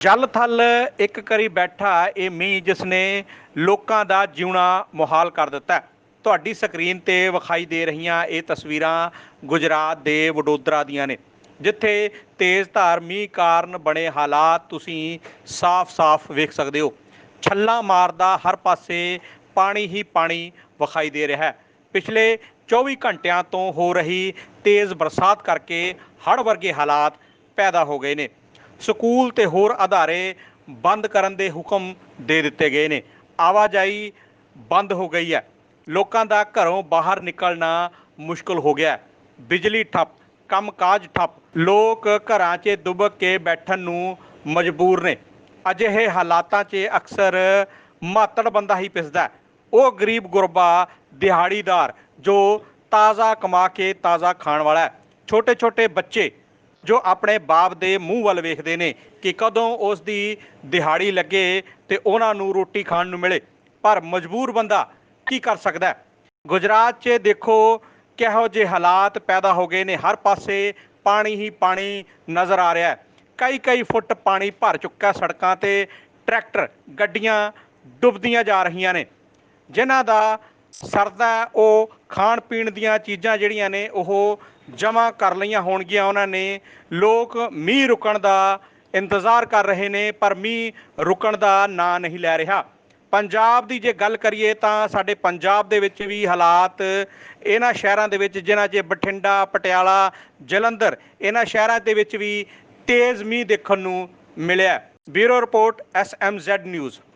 ਜਲ ਥਲ ਇੱਕ ਕਰੀ ਬੈਠਾ ਇਹ ਮੀਂਹ ਜਿਸ ਨੇ ਲੋਕਾਂ ਦਾ ਜਿਉਣਾ ਮੁਹਾਲ ਕਰ ਦਿੱਤਾ ਤੁਹਾਡੀ ਸਕਰੀਨ ਤੇ ਵਿਖਾਈ ਦੇ ਰਹੀਆਂ ਇਹ ਤਸਵੀਰਾਂ ਗੁਜਰਾਤ ਦੇ ਵਡੋਦਰਾ ਦੀਆਂ ਨੇ, ਜਿੱਥੇ ਤੇਜ਼ ਧਾਰ ਮੀਂਹ ਕਾਰਨ ਬਣੇ ਹਾਲਾਤ ਤੁਸੀਂ ਸਾਫ਼-ਸਾਫ਼ ਵੇਖ ਸਕਦੇ ਹੋ। ਛੱਲਾ ਮਾਰਦਾ ਹਰ ਪਾਸੇ ਪਾਣੀ ਹੀ ਪਾਣੀ ਵਿਖਾਈ ਦੇ ਰਿਹਾ ਹੈ। ਪਿਛਲੇ 24 ਘੰਟਿਆਂ ਤੋਂ ਹੋ ਰਹੀ ਤੇਜ਼ ਬਰਸਾਤ ਕਰਕੇ ਹੜ੍ਹ ਵਰਗੇ ਹਾਲਾਤ ਪੈਦਾ ਹੋ ਗਏ ਨੇ। ਸਕੂਲ ਤੇ ਹੋਰ ਅਦਾਰੇ ਬੰਦ ਕਰਨ ਦੇ ਹੁਕਮ ਦੇ ਦਿੱਤੇ ਗਏ ਨੇ। ਆਵਾਜਾਈ ਬੰਦ ਹੋ ਗਈ ਹੈ। ਲੋਕਾਂ ਦਾ ਘਰੋਂ ਬਾਹਰ ਨਿਕਲਣਾ ਮੁਸ਼ਕਲ ਹੋ ਗਿਆ ਬਿਜਲੀ ਠੱਪ, ਕੰਮਕਾਜ ਠੱਪ, ਲੋਕ ਘਰਾਂ 'ਚ ਦੁਬਕ ਕੇ ਬੈਠਣ ਨੂੰ ਮਜਬੂਰ ਨੇ। ਅਜਿਹੇ ਹਾਲਾਤਾਂ 'ਚ ਅਕਸਰ ਮਾਤੜ ਬੰਦਾ ਹੀ ਪਿਸਦਾ ਉਹ ਗਰੀਬ ਗੁਰਬਾ ਦਿਹਾੜੀਦਾਰ ਜੋ ਤਾਜ਼ਾ ਕਮਾ ਕੇ ਤਾਜ਼ਾ ਖਾਣ ਵਾਲਾ ਹੈ। ਛੋਟੇ ਛੋਟੇ ਬੱਚੇ ਜੋ ਆਪਣੇ ਬਾਪ ਦੇ ਮੂੰਹ ਵੱਲ ਵੇਖਦੇ ਨੇ ਕਿ ਕਦੋਂ ਉਸ ਦੀ ਦਿਹਾੜੀ ਲੱਗੇ ਤੇ ਉਹਨਾਂ ਨੂੰ ਰੋਟੀ ਖਾਣ ਨੂੰ ਮਿਲੇ। ਪਰ ਮਜਬੂਰ ਬੰਦਾ ਕੀ ਕਰ ਸਕਦਾ ਗੁਜਰਾਤ 'ਚ ਦੇਖੋ ਕਿਹੋ ਜਿਹੇ ਹਾਲਾਤ ਪੈਦਾ ਹੋ ਗਏ ਨੇ। ਹਰ ਪਾਸੇ ਪਾਣੀ ਹੀ ਪਾਣੀ ਨਜ਼ਰ ਆ ਰਿਹਾ ਹੈ। ਕਈ ਕਈ ਫੁੱਟ ਪਾਣੀ ਭਰ ਚੁੱਕਾ ਸੜਕਾਂ ਤੇ। ਟਰੈਕਟਰ, ਗੱਡੀਆਂ ਡੁੱਬਦੀਆਂ ਜਾ ਰਹੀਆਂ ਨੇ। ਜਿਨ੍ਹਾਂ ਦਾ ਸਰਦਾ ਉਹ ਖਾਣ ਪੀਣ ਦੀਆਂ ਚੀਜ਼ਾਂ ਜਿਹੜੀਆਂ ਨੇ, ਉਹ ਜਮ੍ਹਾਂ ਕਰ ਲਈਆਂ ਹੋਣਗੀਆਂ ਉਹਨਾਂ ਨੇ। ਲੋਕ ਮੀਂਹ ਰੁਕਣ ਦਾ ਇੰਤਜ਼ਾਰ ਕਰ ਰਹੇ ਨੇ, ਪਰ ਮੀਂਹ ਰੁਕਣ ਦਾ ਨਾਂ ਨਹੀਂ ਲੈ ਰਿਹਾ। ਪੰਜਾਬ ਦੀ ਜੇ ਗੱਲ ਕਰੀਏ ਤਾਂ ਸਾਡੇ ਪੰਜਾਬ ਦੇ ਵਿੱਚ ਵੀ ਹਾਲਾਤ ਇਹਨਾਂ ਸ਼ਹਿਰਾਂ ਦੇ ਵਿੱਚ, ਜਿਨ੍ਹਾਂ 'ਚ ਬਠਿੰਡਾ, ਪਟਿਆਲਾ, ਜਲੰਧਰ, ਇਹਨਾਂ ਸ਼ਹਿਰਾਂ ਦੇ ਵਿੱਚ ਵੀ ਤੇਜ਼ ਮੀਂਹ ਦੇਖਣ ਨੂੰ ਮਿਲਿਆ ਬਿਊਰੋ ਰਿਪੋਰਟ ਐਸਐਮਜ਼ੈਡ ਨਿਊਜ਼।